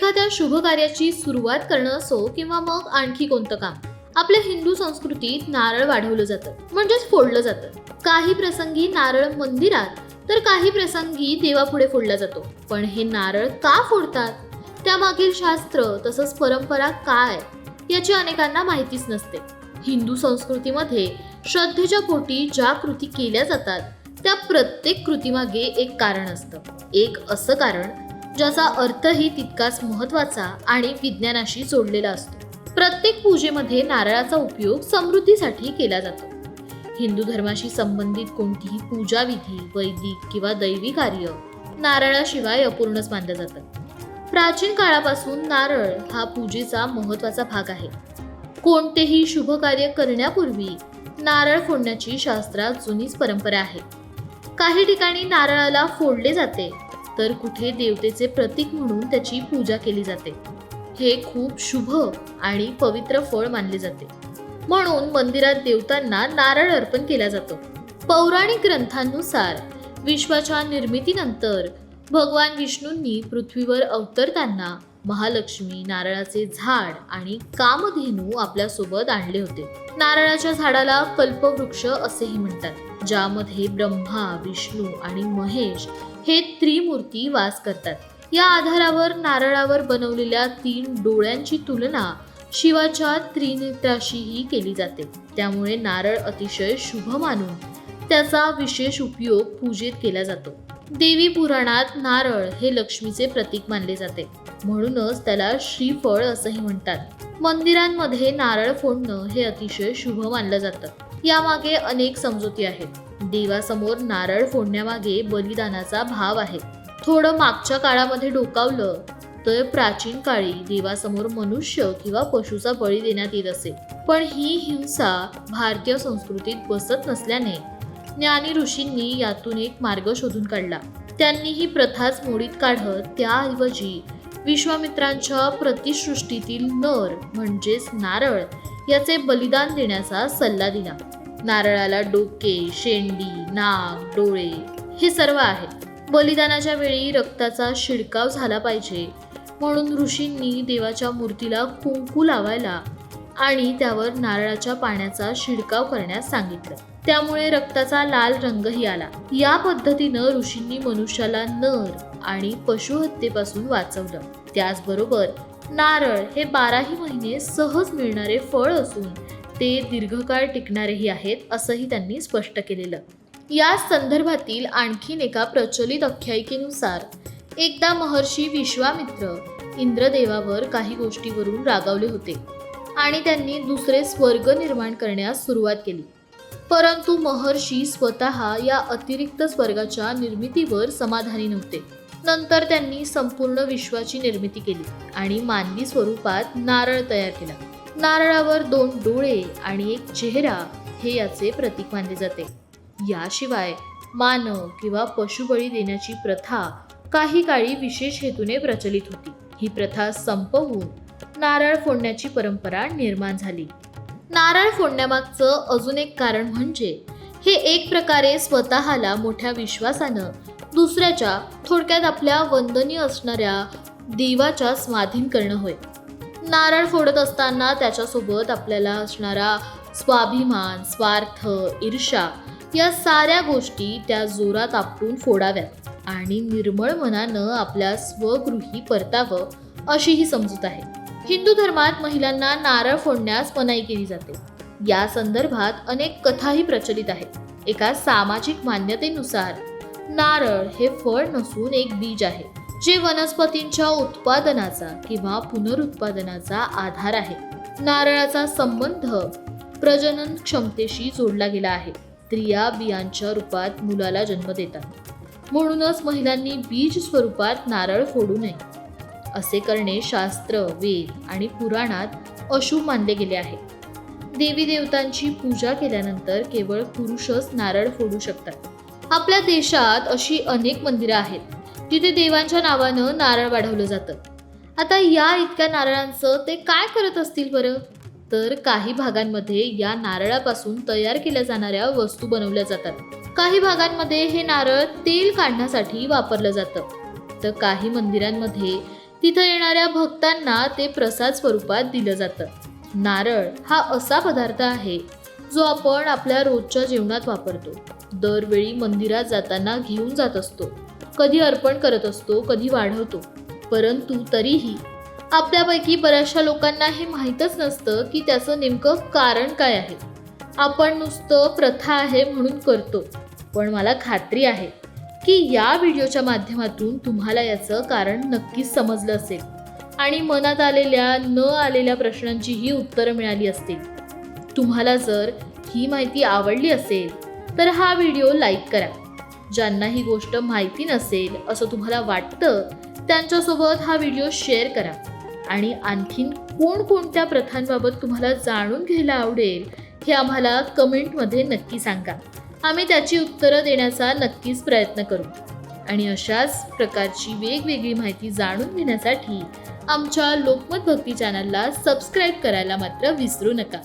एखाद्या शुभ कार्याची सुरुवात करणं असो किंवा मग आणखी कोणतं काम. आपल्या हिंदू संस्कृतीत नारळ वाढवलं जातं म्हणजेच फोडलं जातं. काही प्रसंगी नारळ मंदिरात तर काही प्रसंगी देवापुढे फोडला जातो. पण हे नारळ का फोडतात? त्यामागील शास्त्र तसंच परंपरा काय? याची अनेकांना माहितीच नसते. हिंदू संस्कृतीमध्ये श्रद्धेच्या पोटी ज्या कृती केल्या जातात त्या प्रत्येक कृतीमागे एक कारण असतं. एक असं कारण ज्याचा अर्थही तितकाच महत्त्वाचा आणि विज्ञानाशी जोडलेला असतो. प्रत्येक पूजेमध्ये नारळाचा उपयोग समृद्धीसाठी केला जातो. हिंदू धर्माशी संबंधित कोणतीही पूजा विधी वैदिक किंवा दैवी कार्य नारळाशिवाय अपूर्णच मानलं जातं. प्राचीन काळापासून नारळ हा पूजेचा महत्त्वाचा भाग आहे. कोणतेही शुभ कार्य करण्यापूर्वी नारळ फोडण्याची शास्त्रात जुनीच परंपरा आहे. काही ठिकाणी नारळाला फोडले जाते तर कुठे देवतेचे प्रतीक म्हणून त्याची पूजा केली जाते. हे खूप शुभ आणि पवित्र फळ मानले जाते. म्हणून मंदिरात देवतांना नारळ अर्पण केला जातो. पौराणिक ग्रंथांनुसार विश्वाच्या निर्मितीनंतर भगवान विष्णूंनी पृथ्वीवर अवतरताना महालक्ष्मी नारळाचे झाड आणि कामधेनू आपल्यासोबत आणले होते. नारळाच्या झाडाला कल्पवृक्ष असेही म्हणतात. ज्यामध्ये ब्रह्मा विष्णू आणि महेश हे त्रिमूर्ती वास करतात. या आधारावर नारळावर बनवलेल्या तीन डोळ्यांची तुलना शिवाच्या त्रिनेत्राशीही केली जाते. त्यामुळे नारळ अतिशय शुभ मानून त्याचा विशेष उपयोग पूजेत केला जातो. देवी पुराणात नारळ हे लक्ष्मीचे प्रतीक मानले जाते. म्हणूनच त्याला श्रीफळ असंही म्हणतात. मंदिरांमध्ये नारळ फोडणं हे अतिशय शुभ मानलं जातं. यामागे अनेक समजुती आहेत. देवासमोर नारळ फोडण्यामागे बलिदानाचा भाव आहे. थोडं मागच्या काळामध्ये डोकावलं तर प्राचीन काळी देवासमोर मनुष्य किंवा पशुचा बळी देण्यात येत असे. पण ही हिंसा भारतीय संस्कृतीत बसत नसल्याने ज्ञानी ऋषींनी यातून एक मार्ग शोधून काढला. त्यांनी ही प्रथाच मोडीत काढत त्याऐवजी विश्वामित्रांच्या प्रतिसृष्टीतील नर म्हणजेच नारळ याचे बलिदान देण्याचा सल्ला दिला. नारळाला डोके शेंडी नाक डोळे हे सर्व आहे. बलिदानाच्या वेळी रक्ताचा शिडकाव झाला पाहिजे. म्हणून ऋषींनी देवाच्या मूर्तीला कुंकू लावायला आणि त्यावर नारळाच्या पाण्याचा शिडकाव करण्यास सांगितलं. त्यामुळे रक्ताचा लाल रंगही आला. या पद्धतीनं ऋषींनी मनुष्याला नर आणि पशुहत्येपासून वाचवलं. त्याचबरोबर नारळ हे बाराही महिने सहज मिळणारे फळ असून ते दीर्घकाळ टिकणारेही आहेत असंही त्यांनी स्पष्ट केलेलं. या संदर्भातील आणखीन एका प्रचलित आख्यायिकेनुसार एकदा महर्षी विश्वामित्र इंद्रदेवावर काही गोष्टीवरून रागावले होते आणि त्यांनी दुसरे स्वर्ग निर्माण करण्यास सुरुवात केली. परंतु महर्षी स्वतः या अतिरिक्त स्वर्गाच्या निर्मितीवर समाधानी नव्हते. नंतर त्यांनी संपूर्ण विश्वाची निर्मिती केली आणि मानवी स्वरूपात नारळ तयार केला. नारळावर दोन डोळे आणि एक चेहरा हे याचे प्रतीक मानले जाते. याशिवाय मानव किंवा पशुबळी देण्याची प्रथा काही काळी विशेष हेतूने प्रचलित होती. ही प्रथा संपवून नारळ फोडण्याची परंपरा निर्माण झाली. नारळ फोडण्यामागचं अजून एक कारण म्हणजे हे एक प्रकारे स्वतःला मोठ्या विश्वासानं दुसऱ्याच्या थोडक्यात आपल्या वंदनीय असणाऱ्या देवाच्या स्वाधीन करणं होय. नारळ फोडत असताना त्याच्यासोबत आपल्याला असणारा स्वाभिमान स्वार्थ ईर्षा या साऱ्या गोष्टी त्या जोरात आपटून फोडाव्यात आणि निर्मळ मनानं आपल्या स्वगृही परतावं अशी ही समजूत आहे. हिंदू धर्मात महिलांना नारळ फोडण्यास मनाई केली जाते. या संदर्भात अनेक कथाही प्रचलित आहेत. एका सामाजिक मान्यतेनुसार नारळ हे फळ नसून एक बीज आहे जे वनस्पतींच्या उत्पादनाचा किंवा पुनरुत्पादनाचा आधार आहे. नारळाचा संबंध प्रजनन क्षमतेशी जोडला गेला आहे स्त्रिया बियांच्या रूपात मुलाला जन्म देतात. म्हणूनच महिलांनी बीज स्वरूपात नारळ फोडू नये. असे करणे शास्त्र वेद आणि पुराणात अशुभ मानले गेले आहे. देवी देवतांची पूजा केल्यानंतर केवळ पुरुषच नारळ फोडू शकतात. आपल्या देशात अशी अनेक मंदिरं आहेत. जिथे देवांच्या नावानं नारळ वाढवलं जातं. आता या इतक्या नारळांचं ते काय करत असतील बरं? तर काही भागांमध्ये या नारळापासून तयार केल्या जाणाऱ्या वस्तू बनवल्या जातात. काही भागांमध्ये हे नारळ तेल काढण्यासाठी वापरलं जातं. तर काही मंदिरांमध्ये तिथं येणाऱ्या भक्तांना ते प्रसाद स्वरूपात दिलं जातं. नारळ हा असा पदार्थ आहे जो आपण आपल्या रोजच्या जेवणात वापरतो. दरवेळी मंदिरात जाताना घेऊन जात असतो. कधी अर्पण करत असतो कधी वाढवतो. परंतु तरीही आपल्यापैकी बऱ्याचशा लोकांना हे माहीतच नसतं की त्याचं नेमकं कारण काय आहे. आपण नुसतं प्रथा आहे म्हणून करतो. पण मला खात्री आहे की या व्हिडिओच्या माध्यमातून तुम्हाला याचं कारण नक्कीच समजलं असेल. आणि मनात आलेल्या न आलेल्या प्रश्नांचीही उत्तरं मिळाली असतील. तुम्हाला जर ही माहिती आवडली असेल तर हा व्हिडिओ लाईक करा. ज्यांना ही गोष्ट माहिती नसेल असं तुम्हाला वाटतं त्यांच्यासोबत हा व्हिडिओ शेअर करा. आणि आणखीन कोणकोणत्या प्रथांबाबत तुम्हाला जाणून घ्यायला आवडेल हे आम्हाला कमेंटमध्ये नक्की सांगा. आम्ही त्याची उत्तरं देण्याचा नक्कीच प्रयत्न करू. आणि अशाच प्रकारची वेगवेगळी माहिती जाणून घेण्यासाठी आमच्या लोकमत भक्ती चॅनलला सबस्क्राईब करायला मात्र विसरू नका.